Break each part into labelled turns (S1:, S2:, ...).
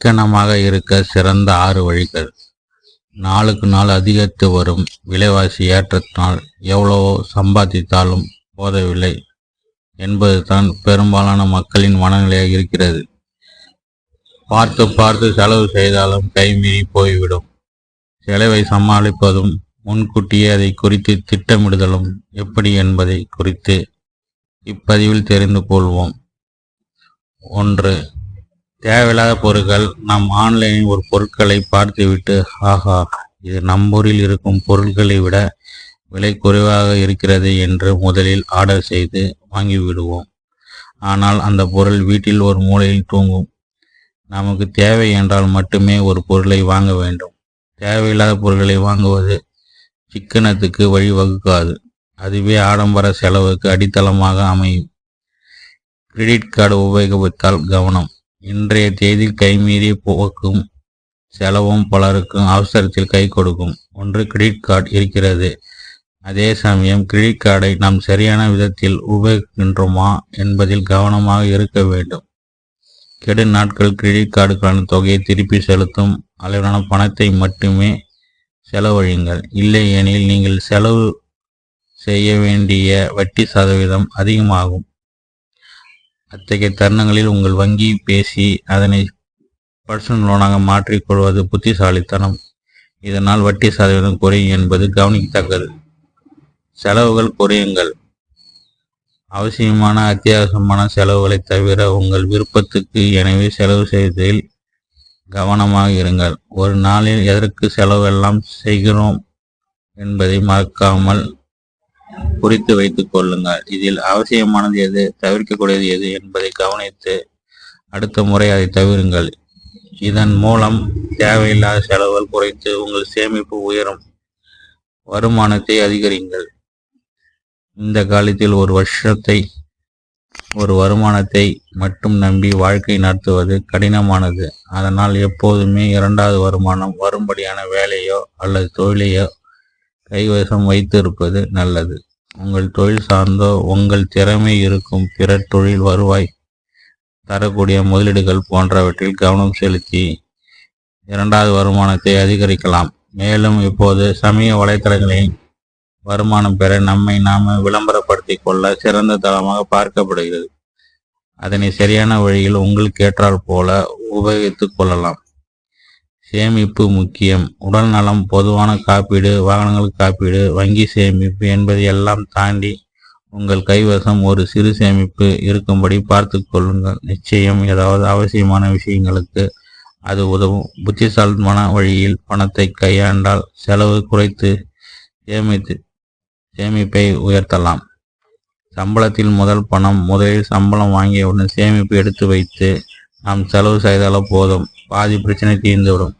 S1: சிக்கனமாக இருக்க சிறந்த ஆறு வழிகள். நாளுக்கு நாள் அதிகரித்து வரும் விலைவாசி ஏற்றத்தினால் எவ்வளவோ சம்பாதித்தாலும் போதவில்லை என்பதுதான் பெரும்பாலான மக்களின் மனநிலையாக இருக்கிறது. பார்த்து பார்த்து செலவு செய்தாலும் கைமீறி போய்விடும். செலவை சமாளிப்பதும் முன்கூட்டியே அதை குறித்து திட்டமிடுதலும் எப்படி என்பதை குறித்து இப்பதிவில் தெரிந்து கொள்வோம். ஒன்று தேவையில்லாத பொருட்கள் நாம் ஆன்லைனில் ஒரு பொருட்களை பார்த்துவிட்டு ஆஹா இது நம்மூரில் இருக்கும் பொருட்களை விட விலை குறைவாக இருக்கிறது என்று முதலில் ஆர்டர் செய்து வாங்கிவிடுவோம். ஆனால் அந்த பொருள் வீட்டில் ஒரு மூலையில் தூங்கும். நமக்கு தேவை என்றால் மட்டுமே ஒரு பொருளை வாங்க வேண்டும். தேவையில்லாத பொருட்களை வாங்குவது சிக்கனத்துக்கு வழிவகுக்காது. அதுவே ஆடம்பர செலவுக்கு அடித்தளமாக அமையும். கிரெடிட் கார்டு உபயோகித்தால் கவனம். இன்றைய தேதியில் கைமீறி போக்கும் செலவும் பலருக்கும் அவசரத்தில் கை கொடுக்கும். ஒன்று கிரெடிட் கார்டு இருக்கிறது. அதே சமயம் கிரெடிட் கார்டை நாம் சரியான விதத்தில் உபயோகிக்கின்றோமா என்பதில் கவனமாக இருக்க வேண்டும். கெடு நாட்கள் கிரெடிட் கார்டுக்கான தொகையை திருப்பி செலுத்தும் அளவிலான பணத்தை மட்டுமே செலவழியுங்கள். இல்லை எனில் நீங்கள் செலவு செய்ய வேண்டிய வட்டி சதவீதம் அதிகமாகும். அத்தகைய தருணங்களில் உங்கள் வங்கி பேசி அதனை பர்சனல் லோனாக மாற்றிக்கொள்வது புத்திசாலித்தனம். இதனால் வட்டி சதவீதம் குறையும் என்பது கவனிக்கத்தக்கது. செலவுகள் குறையுங்கள். அவசியமான அத்தியாவசியமான செலவுகளை தவிர உங்கள் விருப்பத்துக்கு எனவே செலவு செய்வதில் கவனமாக இருங்கள். ஒரு நாளில் எதற்கு செலவெல்லாம் செய்கிறோம் என்பதை மறக்காமல் குறித்து வைத்துக் கொள்ளுங்கள். இதில் அவசியமானது எது? தவிர்க்கக்கூடியது எது என்பதை கவனித்து அடுத்த முறை அதை தவிருங்கள். இதன் மூலம் தேவையில்லாத செலவுகள் குறைத்து உங்கள் சேமிப்பு உயரும். வருமானத்தை அதிகரிங்கள் இந்த காலத்தில் ஒரு வருஷத்தை ஒரு வருமானத்தை மட்டும் நம்பி வாழ்க்கை நடத்துவது கடினமானது. அதனால் எப்போதுமே இரண்டாவது வருமானம் வரும்படியான வேலையோ அல்லது தொழிலையோ கைவசம் வைத்திருப்பது நல்லது. உங்கள் தொழில் சார்ந்தோ உங்கள் திறமை இருக்கும் பிற தொழில் வருவாய். தரக்கூடிய முதலீடுகள் போன்றவற்றில் கவனம் செலுத்தி இரண்டாவது வருமானத்தை அதிகரிக்கலாம். மேலும் இப்போது சமய வலைத்தளங்களில் வருமானம் பெற நம்மை நாம் விளம்பரப்படுத்திக் கொள்ள சிறந்த தளமாக பார்க்கப்படுகிறது. அதனை சரியான வழியில் உங்களுக்கு ஏற்றால் போல உபயோகித்துக் கொள்ளலாம். சேமிப்பு முக்கியம். உடல் நலம் பொதுவான காப்பீடு வாகனங்கள் காப்பீடு வங்கி சேமிப்பு என்பதை எல்லாம் தாண்டி உங்கள் கைவசம் ஒரு சிறு சேமிப்பு இருக்கும்படி பார்த்து கொள்ளுங்கள். நிச்சயம் ஏதாவது அவசியமான விஷயங்களுக்கு அது உதவும். புத்திசாலித்தனமான வழியில் பணத்தை கையாண்டால் செலவு குறைத்து சேமித்து சேமிப்பை உயர்த்தலாம். சம்பளத்தில் முதல் பணம் முதலில் சம்பளம் வாங்கியவுடன் சேமிப்பு எடுத்து வைத்து நாம் செலவு செய்தாலும் போதும். பாதி பிரச்சனை தீர்ந்துவிடும்.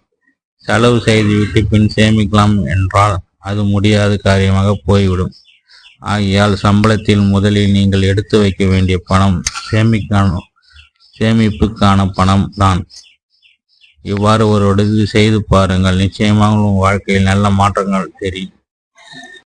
S1: செலவு செய்துவிட்டு பின் சேமிக்கலாம் என்றால் அது முடியாத காரியமாக போய்விடும். ஆகையால் சம்பளத்தில் முதலில் நீங்கள் எடுத்து வைக்க வேண்டிய பணம் சேமிக்கான சேமிப்புக்கான பணம் தான். இவ்வாறு ஒரு உதவி செய்து பாருங்கள். நிச்சயமாக உங்கள் வாழ்க்கையில் நல்ல மாற்றங்கள் தெரியும்.